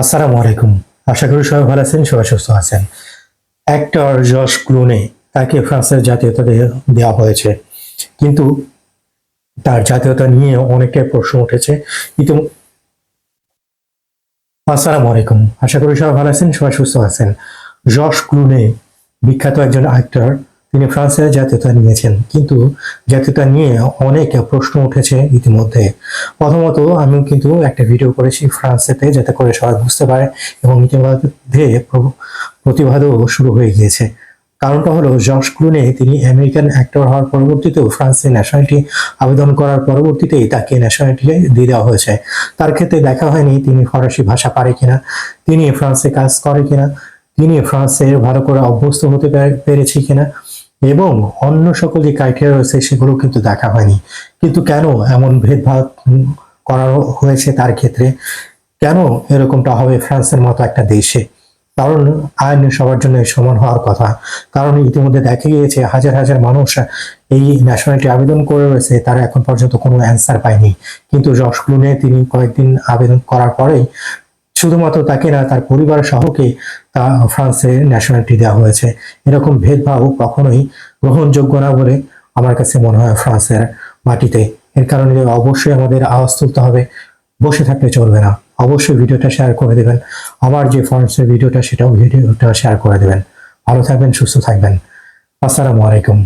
আসসালামু আলাইকুম। আশা করি সবাই ভালো আছেন, সবাই সুস্থ আছেন। অ্যাক্টর জশ ক্লুনে তাকে ফ্রান্সের জাতীয়তা দেওয়া হয়েছে। কিন্তু তার জাতীয়তা নিয়ে অনেকটাই প্রশ্ন উঠেছে। কিন্তু আসসালামু আলাইকুম। আশা করি সবাই ভালো আছেন, সবাই সুস্থ আছেন। জশ ক্লুনে বিখ্যাত একজন অ্যাক্টর তিনি ফ্রান্সের জাতীয়তা নিয়েছেন। কিন্তু জাতীয়তা নিয়ে অনেক প্রশ্ন উঠেছে ইতিমধ্যে। প্রথমত আমি কিন্তু একটা ভিডিও করেছি ফ্রান্সেতে যাতে করে সবাই বুঝতে পারে এবং ইতিমধ্যে প্রতিবাদও শুরু হয়ে গিয়েছে। কারণটা হলো, জর্জ ক্লুনে, তিনি আমেরিকান অ্যাক্টর হওয়ার পরবর্তীতেও ফ্রান্সে ন্যাশনালিটি আবেদন করার পরবর্তীতেই তাকে ন্যাশনালিটি দিয়ে দেওয়া হয়েছে। তার ক্ষেত্রে দেখা হয়নি তিনি ফরাসি ভাষা পারে কিনা, তিনি ফ্রান্সে কাজ করে কিনা, তিনি ফ্রান্সের ভালো করে অভ্যস্ত হতে পেরেছি কিনা। এবং অন্য সকল যে ক্রাইটেরিয়া রয়েছে, সেগুলো কিন্তু দেখা হয়নি। কিন্তু কেন এমন ভেদভাব করা হয়েছে তার ক্ষেত্রে? কেন এরকমটা হবে ফ্রান্সের মতো একটা দেশে? কারণ আইন সবার জন্য সমান হওয়ার কথা। কারণ ইতিমধ্যে দেখা গিয়েছে, হাজার হাজার মানুষ এই ন্যাশনালিটি আবেদন করে রয়েছে, তারা এখন পর্যন্ত কোনো অ্যান্সার পায়নি। কিন্তু যশ ক্লুনে তিনি কয়েকদিন আবেদন করার পরেই শুধুমাত্র তাকে না, তার পরিবার সহকে তা ফ্রান্সে ন্যাশনালিটি দেওয়া হয়েছে। এরকম ভেদভাব কখনোই গ্রহণযোগ্য না বলে আমার কাছে মনে হয় ফ্রান্সের মাটিতে। এর কারণে অবশ্যই আমাদের আওয়াজ তুলতে হবে, বসে থাকলে চলবে না। অবশ্যই ভিডিওটা শেয়ার করে দেবেন। আমার যে ফ্রান্সের ভিডিওটা, সেটাও ভিডিওটা শেয়ার করে দেবেন। ভালো থাকবেন, সুস্থ থাকবেন। আসসালামু আলাইকুম।